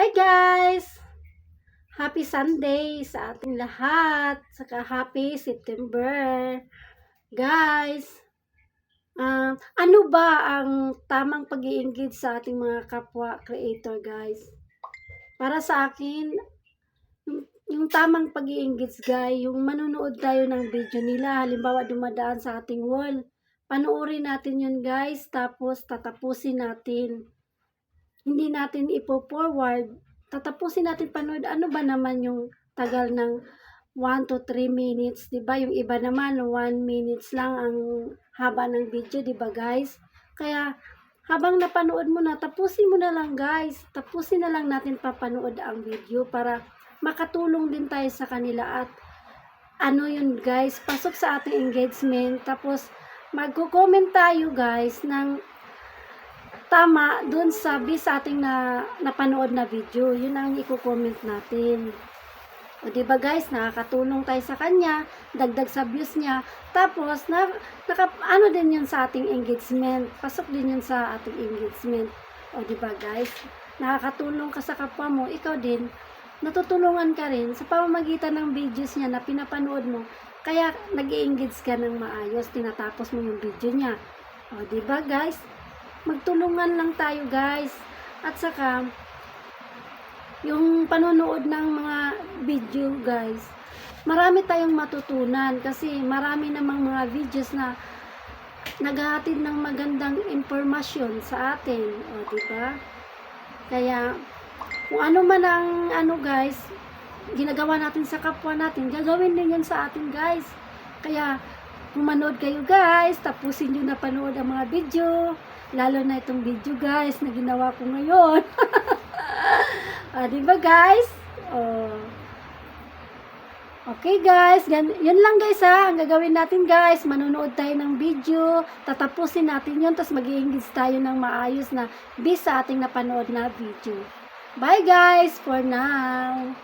Hi guys! Happy Sunday sa ating lahat. Saka happy September. Guys, um, ano ba ang tamang pag engage sa ating mga kapwa creator guys? Para sa akin, yung, tamang pag engage guys, yung manonood tayo ng video nila, halimbawa dumadaan sa ating wall, panoorin natin yun guys, tapos tatapusin natin hindi natin ipo-forward, tatapusin natin panood, ano ba naman yung tagal ng 1 to 3 minutes, 'di ba? Yung iba naman 1 minutes lang ang haba ng video, 'di ba, guys? Kaya habang napanood mo na, tapusin mo na lang, guys. Tapusin na lang natin papanood ang video para makatulong din tayo sa kanila at ano yun, guys, pasok sa ating engagement. Tapos magko-comment tayo, guys, ng tama dun sa ating na napanood na video. Yun ang i-comment natin. O ba guys, nakakatulong tayo sa kanya, dagdag sa views niya. Tapos na naka, ano din yun sa ating engagement. Pasok din yun sa ating engagement. O ba guys, nakakatulong ka sa kapwa mo, ikaw din natutulungan ka rin sa pamamagitan ng videos niya na pinapanood mo. Kaya nag-engage ka ng maayos, tinatapos mo yung video niya. O di ba guys? Magtulungan lang tayo guys. At saka, yung panonood ng mga video guys, marami tayong matutunan kasi marami namang mga videos na naghahatid ng magandang impormasyon sa atin. O, di ba? Kaya, kung ano man ang ano guys, ginagawa natin sa kapwa natin, gagawin din yun sa atin guys. Kaya, kung manood kayo guys, tapusin nyo na panood ang mga video. Lalo na itong video guys na ginawa ko ngayon. ah, di ba guys? Oh. Okay guys, gan yun lang guys ha. Ang gagawin natin guys, manonood tayo ng video, tatapusin natin yun, tapos mag tayo ng maayos na bis sa ating napanood na video. Bye guys for now!